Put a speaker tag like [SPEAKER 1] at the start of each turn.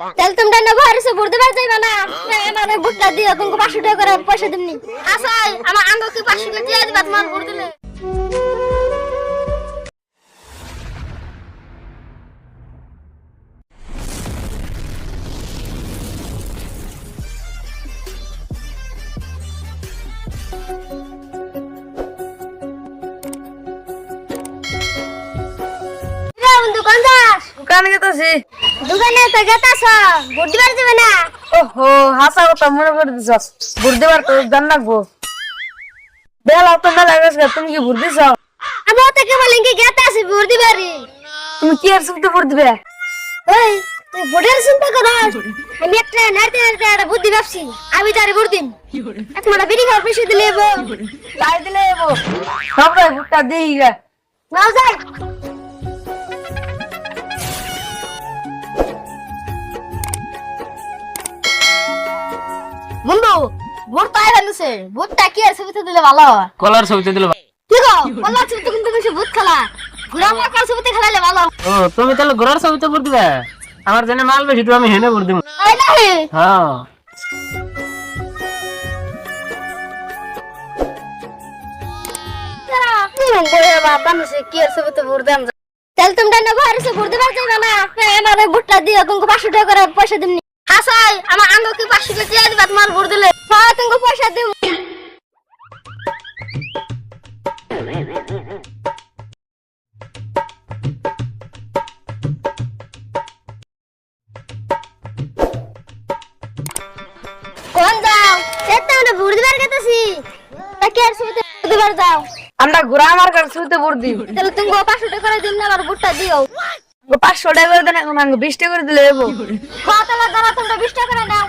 [SPEAKER 1] তাহলে তোমরা না ঘরে সে বুঝতে পারছ না? আমার বুটটা দিও তোমাকে পাঁচশো টাকা করে পয়সা দিমনি আসাই আমার আঙ্গ কি পাঁচশো টাকা দিয়ে দিবা, তোমার বুট দিলে। দোকান
[SPEAKER 2] গেতেছি
[SPEAKER 1] দোকানে তো গেতাছ বুট দিবার যাবে না?
[SPEAKER 2] ওহো হাসা কথা মনে করে দিছস বুঝতে পারতো জান লাগবো। বেলা তো মেলা গেছে তুমি কি দিছ?
[SPEAKER 1] আমি থেকে বলেন কি গেতাছ বুট দিবারি
[SPEAKER 2] তুমি কি আর শুনতে পড় দিবে?
[SPEAKER 1] এই তুই বুটের চিন্তা কর আমি একটা নাড়তে নাড়তে একটা বুদ্ধি ভাবছি। আমি তারে বুট দিন এক মাটা বিড়ি খাওয়ার পয়সা দিলে এবো।
[SPEAKER 2] লাই দিলে এবো। সবাই ভুট্টা দিই
[SPEAKER 1] নাও যাই। বন্ধু তো আইরা নিছে। বুটটা কি আর ছবিতে দিলে ভালো?
[SPEAKER 3] কলার ছবিতে দিল
[SPEAKER 1] কি গো বললা ছবিতে কিন্তু বেশি ভূত খেলা। ঘুরা মাকার ছবিতে খেলালে ভালো।
[SPEAKER 3] ও তুমি তাহলে ঘোড়ার ছবিতে ভোট দিবে? আমার জন্য মাল বেশি তো আমি হেনে ভোট দিব
[SPEAKER 1] তাই না
[SPEAKER 3] হ্যাঁ।
[SPEAKER 1] তাহলে তোমরা না ঘরে সে ঘুরতে পারছ না। আমার বুটটা দিও তোমাকে পাঁচশো টাকা করে পয়সা দিমনি। হাসাই আমার পাঁচশো টাকা দিয়ে দিবা তোমার ভোট দিলে। হ্যাঁ তোমাকে পয়সা দিব। কোন যাও? সেটা আমরা ভোট দিবার গেতেছি তাকে আর সুবিধা দিবার যাও?
[SPEAKER 2] আমরা ঘুরা আমার কাছে দিই
[SPEAKER 1] তাহলে তুমি পাঁচশো টাকা করে দিন না আমার বুটটা দিও।
[SPEAKER 2] পাঁচশো টাকা করে দেন এখন আমি বিশ টাকা করে দিলে
[SPEAKER 1] দেবো। কতলা দাঁড়া তোমরা বিশ টাকা করে দাও